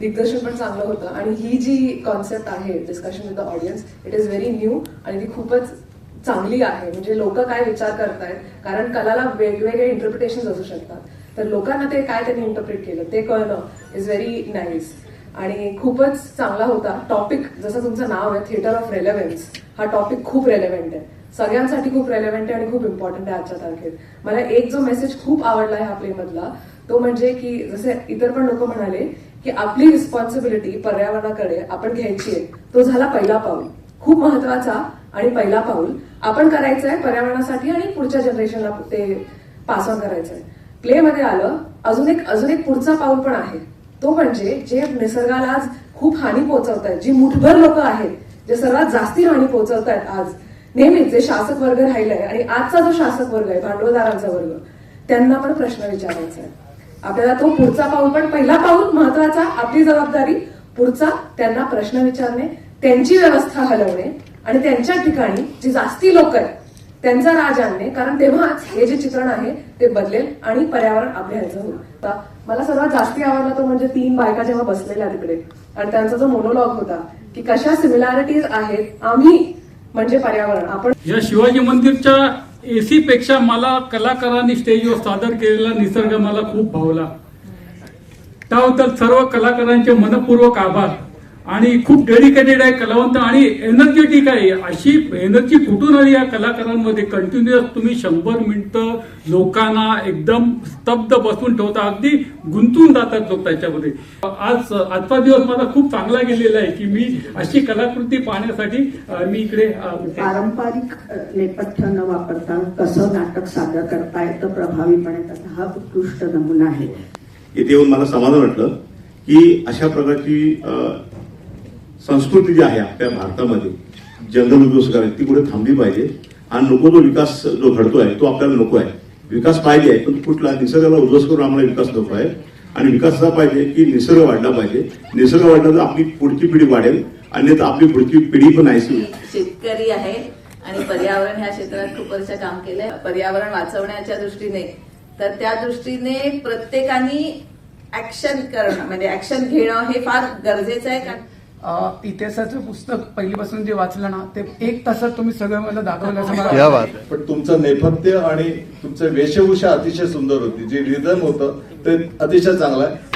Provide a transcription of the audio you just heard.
दिग्दर्शन पण चांगलं होतं आणि ही जी कॉन्सेप्ट आहे discussion with the audience it is very new आणि ती खूपच चांगली आहे. म्हणजे लोक काय विचार करतायत? कारण कलाला वेगवेगळे इंटरप्रिटेशन असू शकतात. तर लोकांना ते काय त्यांनी इंटरप्रिट केलं ते कळणं इज व्हेरी नाईस आणि खूपच चांगला होता. टॉपिक जसं तुमचं नाव आहे थिएटर ऑफ रेलेव्हन्स हा टॉपिक खूप रेलेव्हंट आहे. सगळ्यांसाठी खूप रेलेव्हंट आहे आणि खूप इम्पॉर्टंट आहे आजच्या तारखेत. मला एक जो मेसेज खूप आवडला ह्या प्ले मधला तो म्हणजे की जसे इतर पण लोक म्हणाले की आपली रिस्पॉन्सिबिलिटी पर्यावरणाकडे आपण घ्यायची आहे. तो झाला पहिला पाऊल. खूप महत्त्वाचा आणि पहिला पाऊल. आपण करायचं आहे पर्यावरणासाठी आणि पुढच्या जनरेशनला ते पास ऑन करायचं आहे. प्ले मध्ये आलं अजून एक अजून एक पुढचा पाऊल पण आहे. तो म्हणजे जे निसर्गाला आज खूप हानी पोहोचवत आहेत जी मुठभर लोक आहेत जे सर्वात जास्ती हानी पोहोचवत आहेत आज नेहमीच जे शासक वर्ग राहिलाय आणि आजचा जो शासक वर्ग आहे भांडवलदारांचा वर्ग त्यांना पण प्रश्न विचारायचा आहे. आपल्याला तो पुढचा पाऊल पण पहिला पाऊल महत्त्वाचा आपली जबाबदारी पुढचा त्यांना प्रश्न विचारणे त्यांची व्यवस्था हलवणे आणि त्यांच्या ठिकाणी जी जास्ती लोक आहेत त्यांचा राज आणणे कारण तेव्हाच हे जे चित्रण आहे ते बदलेल आणि पर्यावरण अभ्यास होईल. मला सर्वात जास्ती आवडला तो म्हणजे तीन बायका जेव्हा बसलेल्या तिकडे. आणि त्यांचा जो मोनोलॉग होता की कशा सिमिलॅरिटीज आहेत आम्ही म्हणजे पर्यावरण. आपण या शिवाजी मंदिरच्या एसी पेक्षा मला कलाकारांनी स्टेजवर सादर केलेला निसर्ग मला खूप भावला. त्याबद्दल सर्व कलाकारांचे मनपूर्वक आभार. आणि खूप डेडिकेटेड आहे कलावंत आणि एनर्जेटिक आहे. अशी एनर्जी कुठून आली या कलाकारांमध्ये? कंटिन्युअस तुम्ही शंभर मिनिटं लोकांना एकदम स्तब्ध बसून ठेवता अगदी गुंतून जातात लोक त्याच्यामध्ये. आज आजचा दिवस माझा खूप चांगला गेलेला आहे की मी अशी कलाकृती पाहण्यासाठी मी इकडे पारंपरिक नेपथ्य न वापरता कसं नाटक सादर करता येतं प्रभावीपणे त्याचा हा उत्कृष्ट नमुना आहे. इथे येऊन मला समाधान वाटलं की अशा प्रकारची संस्कृती जी आहे आपल्या भारतामध्ये जंगल आहे ती पुढे थांबली पाहिजे. आणि नको तो विकास जो घडतोय तो आपल्याला नको आहे. विकास पाहिजे आहे पण कुठला? निसर्गाला उद्ध्वस्त करून आम्हाला विकास नको आहे. आणि विकास असा पाहिजे की निसर्ग वाढला पाहिजे. निसर्ग वाढला तर आपली पुढची पिढी वाढेल. अन्यथा आपली पुढची पिढी पण नाहीशी शेतकरी आहे आणि पर्यावरण ह्या क्षेत्रात खूप वर्ष काम केलंय. पर्यावरण वाचवण्याच्या दृष्टीने. तर त्या दृष्टीने प्रत्येकाने ऍक्शन करणं म्हणजे ऍक्शन घेणं हे फार गरजेचं आहे. कारण इतिहासाचं पुस्तक पहिलीपासून जे वाचलं ना ते एक तासात तुम्ही सगळं मला दाखवलं है पण तुमचं नेपथ्य आणि तुमचं वेशभूषा अतिशय सुंदर होती. जे रिदम होतं ते अतिशय चांगलं आहे.